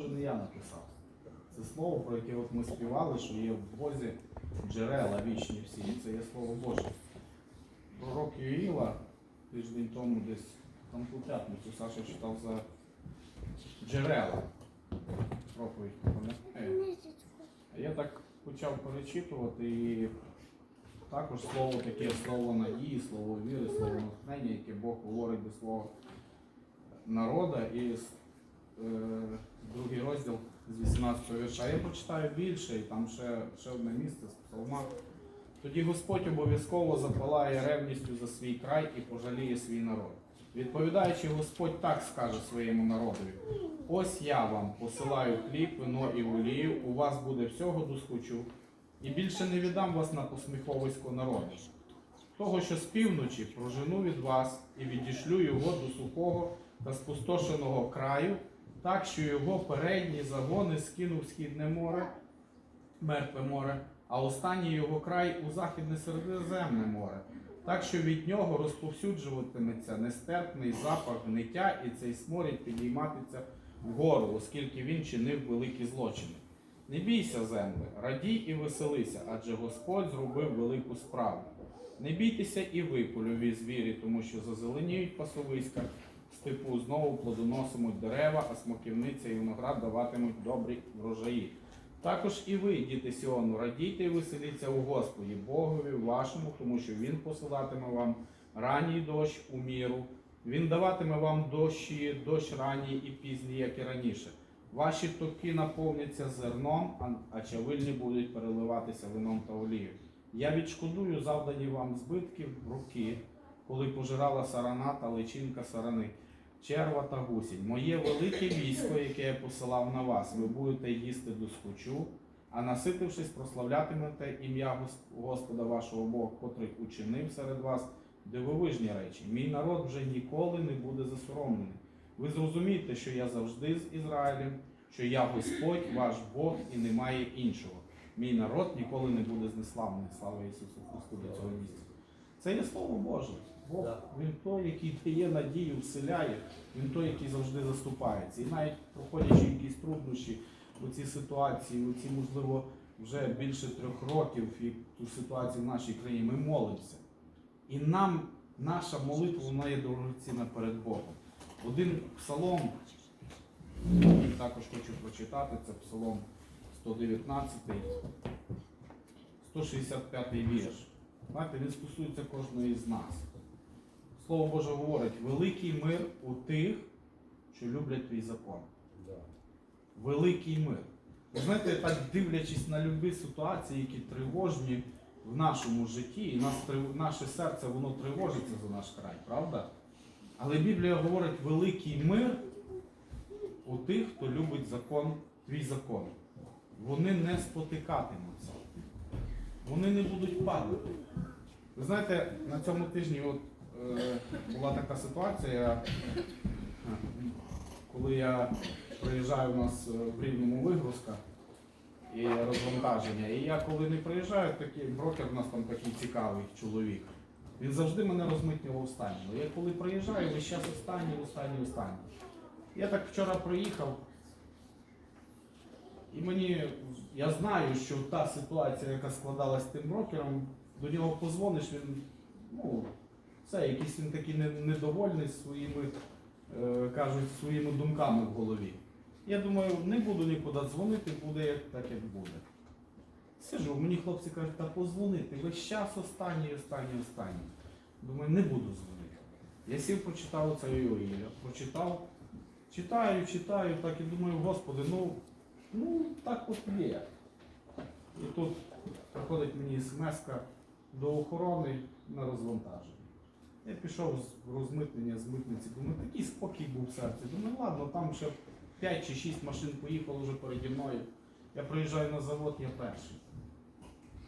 Це не я написав. Це слово, про яке от ми співали, що є в Бозі джерела вічні всі. І це є слово Боже. Пророк Юїла тиждень тому десь там ту п'ятницю Саша читав за джерела. Проповідь, пам'ятаєте? А я так почав перечитувати і також слово таке слово надії, слово віри, слово натхнення, яке Бог говорить до свого е, другий розділ з 18 вірша. Я прочитаю більше, і там ще, ще одне місце з псалма. Тоді Господь обов'язково запалає ревністю за свій край і пожаліє свій народ. Відповідаючи, Господь так скаже своєму народові: ось я вам посилаю хліб, вино і олію, у вас буде всього досхочу, і більше не віддам вас на посміховисько народу. Того, що з півночі прожену від вас і відішлю його до сухого та спустошеного краю, так що його передні загони скинув східне море, мертве море, а останній його край у західне середземне море, так що від нього розповсюджуватиметься нестерпний запах гниття, і цей сморід підійматиметься вгору, оскільки він чинив великі злочини. Не бійся, земле, радій і веселися, адже Господь зробив велику справу. Не бійтеся і ви, польові звірі, тому що зазеленіють пасовиська, в степу знову плодоносимуть дерева, а смоківниця і виноград даватимуть добрі врожаї. Також і ви, діти Сіону, радійте і веселіться у Господі, Богові вашому, тому що Він посилатиме вам ранній дощ у міру. Він даватиме вам дощі, дощ ранній і пізній, як і раніше. Ваші токи наповняться зерном, а чавильні будуть переливатися вином та олією. Я відшкодую завдані вам збитків руки, коли пожирала сарана та личинка сарани, черва та гусінь. Моє велике військо, яке я посилав на вас, ви будете їсти до схочу, а наситившись, прославлятимете ім'я Господа вашого Бога, котрий учинив серед вас дивовижні речі. Мій народ вже ніколи не буде засоромлений. Ви зрозумієте, що я завжди з Ізраїлем, що я Господь, ваш Бог, і немає іншого. Мій народ ніколи не буде знеславлений. Слава Ісусу Христу до цього місця. Це є Слово Боже. Бог, Да. Він той, який дає надію, вселяє, він той, який завжди заступається. І навіть проходячи якісь труднощі у цій ситуації, у ці, можливо, вже більше трьох років і ту ситуацію в нашій країні, ми молимося. І нам наша молитва вона є дорогоцінна перед Богом. Один псалом, який також хочу прочитати, це псалом 119, 165 вірш. Знаєте, він стосується кожної з нас. Слово Боже говорить, великий мир у тих, що люблять твій закон. Великий мир. Ви знаєте, так дивлячись на любі ситуації, які тривожні в нашому житті, і нас, наше серце воно тривожиться за наш край, правда? Але Біблія говорить великий мир у тих, хто любить закон, твій закон. Вони не спотикатимуться. Вони не будуть падати. Ви знаєте, на цьому тижні от, була така ситуація, е, коли я приїжджаю у нас е, в рівному вигрузка і розвантаження. І я коли не приїжджаю, такий брокер у нас там такий цікавий чоловік. Він завжди мене розмитнював останнього. Я коли приїжджаю, весь час останній, останній, останній. Я так вчора приїхав, і мені, я знаю, що та ситуація, яка складалась з тим брокером, до нього позвониш, він, ну, все, якийсь він такий недовольний своїми, е, кажуть, своїми думками в голові. Я думаю, не буду нікуди дзвонити, буде так, як буде. Сижу, мені хлопці кажуть, та позвонити, весь час останній, останній, останній. Думаю, не буду дзвонити. Я сів, прочитав це Іоїля, прочитав, читаю, читаю, так і думаю, господи, ну, ну так от є. І тут приходить мені смс до охорони на розвантаження. Я пішов з розмитнення з митниці, думаю, такий спокій був в серці. Думаю, ладно, там ще 5 чи 6 машин поїхало вже переді мною. Я приїжджаю на завод, я перший.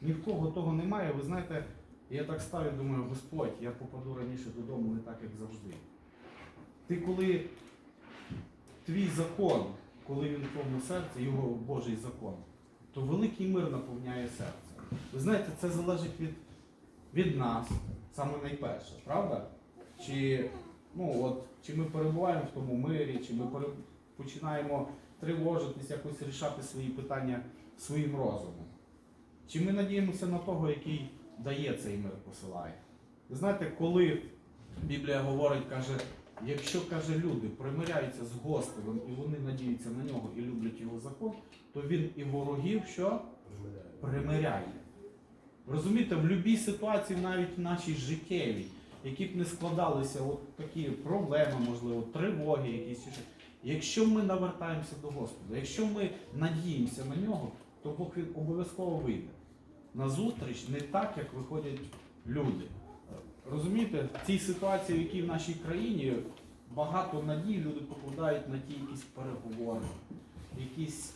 Ні в кого того немає. Ви знаєте, я так став і думаю, Господь, я попаду раніше додому не так, як завжди. Ти коли твій закон, коли він в твоєму серці, його Божий закон, то великий мир наповняє серце. Ви знаєте, це залежить від, від нас, саме найперше, правда? Чи, ну, от, чи ми перебуваємо в тому мирі, чи ми пере- починаємо тривожитись, якось рішати свої питання своїм розумом? Чи ми надіємося на того, який дає цей мир, посилає? Ви знаєте, коли Біблія говорить, каже, якщо каже люди примиряються з Господом і вони надіються на нього і люблять його закон, то він і ворогів що? примиряє. Розумієте, в будь-якій ситуації, навіть в нашій життєвій, які б не складалися от такі проблеми, можливо, тривоги, якісь. Якщо ми навертаємося до Господа, якщо ми надіємося на нього, то Бог він обов'язково вийде. На зустріч не так, як виходять люди. Розумієте, в цій ситуації, в якій в нашій країні багато надій люди покладають на ті якісь переговори, якісь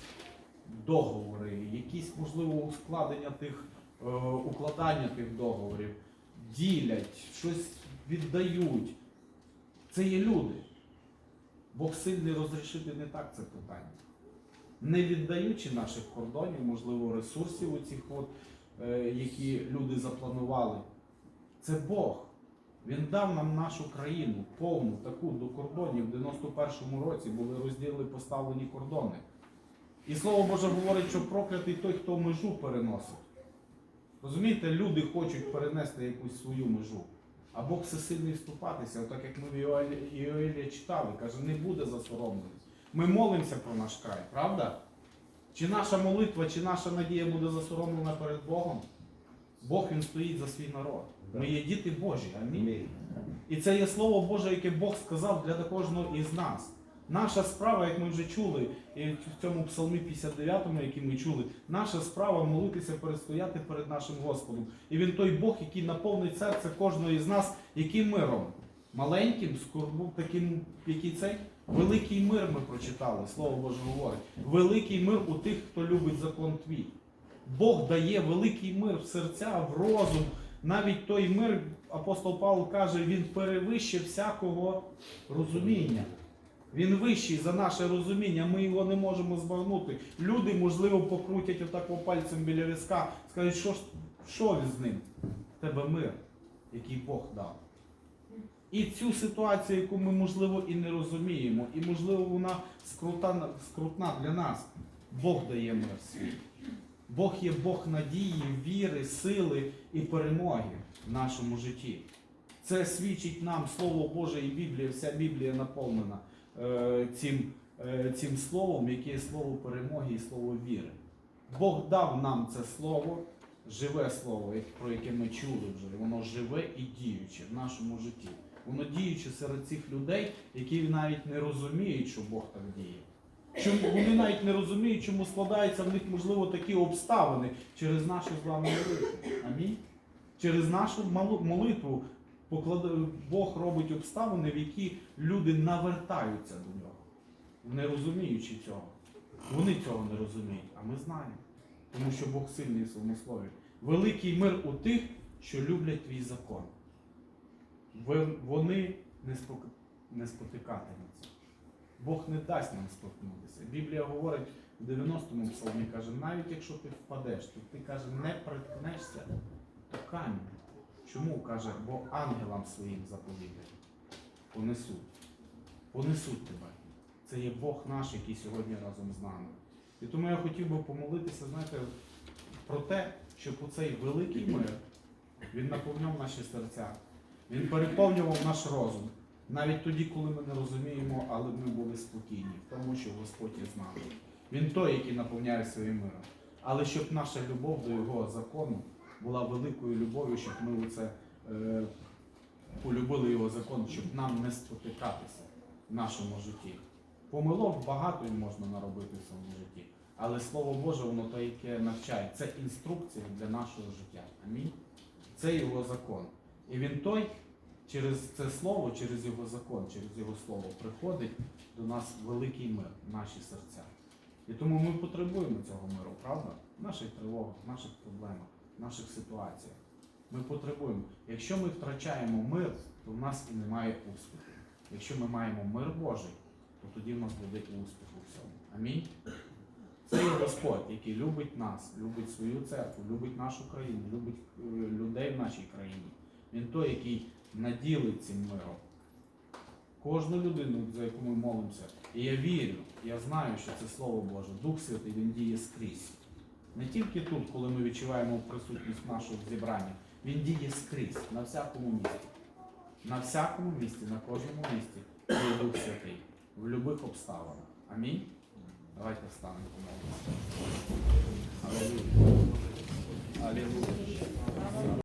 договори, якісь, можливо, ускладення тих, укладання тих договорів, ділять, щось віддають. Це є люди. Бог сильний розрішити не так це питання. Не віддаючи наших кордонів, можливо, ресурсів оцих, от, е, які люди запланували. Це Бог. Він дав нам нашу країну повну таку до кордонів. В 91-му році були розділені поставлені кордони. І слово Боже говорить, що проклятий той, хто межу переносить. Розумієте, люди хочуть перенести якусь свою межу. А Бог всесильний вступатися, отак як ми в Іоелі- Іоелі читали, каже, не буде засоромленість. Ми молимося про наш край, правда? Чи наша молитва, чи наша надія буде засоромлена перед Богом? Бог він стоїть за свій народ. Ми є діти Божі. Амінь. І це є слово Боже, яке Бог сказав для кожного із нас. Наша справа, як ми вже чули, і в цьому псалмі 59, який ми чули, наша справа молитися, перестояти перед нашим Господом. І він той Бог, який наповнить серце кожного із нас, яким миром? Маленьким, скорбу, таким, який цей? Великий мир ми прочитали, Слово Боже говорить. Великий мир у тих, хто любить закон твій. Бог дає великий мир в серця, в розум. Навіть той мир, апостол Павло каже, він перевищив всякого розуміння. Він вищий за наше розуміння, ми його не можемо збагнути. Люди, можливо, покрутять отако пальцем біля візка, скажуть, що, що з ним? Тебе мир, який Бог дав. І цю ситуацію, яку ми, можливо, і не розуміємо, і, можливо, вона скрута, скрутна для нас, Бог дає мир свій. Бог є Бог надії, віри, сили і перемоги в нашому житті. Це свідчить нам Слово Боже і Біблія, вся Біблія наповнена цим, е, цим словом, яке є слово перемоги і слово віри. Бог дав нам це слово, живе слово, про яке ми чули вже. Воно живе і діюче в нашому житті. Воно діюче серед цих людей, які навіть не розуміють, що Бог так діє. Чому вони навіть не розуміють, чому складаються в них, можливо, такі обставини через нашу з вами молитву. Амінь. Через нашу молитву Бог робить обставини, в які люди навертаються до нього, не розуміючи цього. Вони цього не розуміють, а ми знаємо. Тому що Бог сильний в своєму слові. Великий мир у тих, що люблять твій закон. Вони не, спотикатимуться. Бог не дасть нам споткнутися. Біблія говорить в 90-му псалмі, каже, навіть якщо ти впадеш, то ти каже, не приткнешся, то камінь. Чому? каже, бо ангелам своїм заповідає. Понесуть. Понесуть тебе. Це є Бог наш, який сьогодні разом з нами. І тому я хотів би помолитися, знаєте, про те, щоб у цей великий мир він наповняв наші серця, він переповнював наш розум. Навіть тоді, коли ми не розуміємо, але ми були спокійні, тому що Господь є з нами. Він той, який наповняє своїм миром. Але щоб наша любов до Його закону була великою любов'ю, щоб ми оце, е, полюбили його закон, щоб нам не спотикатися в нашому житті. Помилок багато і можна наробити в своєму житті. Але Слово Боже, воно те, яке навчає. Це інструкція для нашого життя. Амінь. Це його закон. І він той, через це слово, через його закон, через його слово приходить до нас великий мир наші серця. І тому ми потребуємо цього миру, правда? В наших тривогах, в наших проблемах, наших ситуаціях. Ми потребуємо. Якщо ми втрачаємо мир, то в нас і немає успіху. Якщо ми маємо мир Божий, то тоді в нас буде і успіх у всьому. Амінь. Це є Господь, який любить нас, любить свою церкву, любить нашу країну, любить е, людей в нашій країні. Він той, який наділить цим миром. Кожну людину, за яку ми молимося. І я вірю, я знаю, що це Слово Боже. Дух Святий Він діє скрізь. Не тільки тут, коли ми відчуваємо присутність нашого зібрання. Він діє скрізь, на всякому місці. На всякому місці, на кожному місці є Дух Святий. В будь-яких обставинах. Амінь. Давайте встанемо помолимося. Алілуя. Алілуя.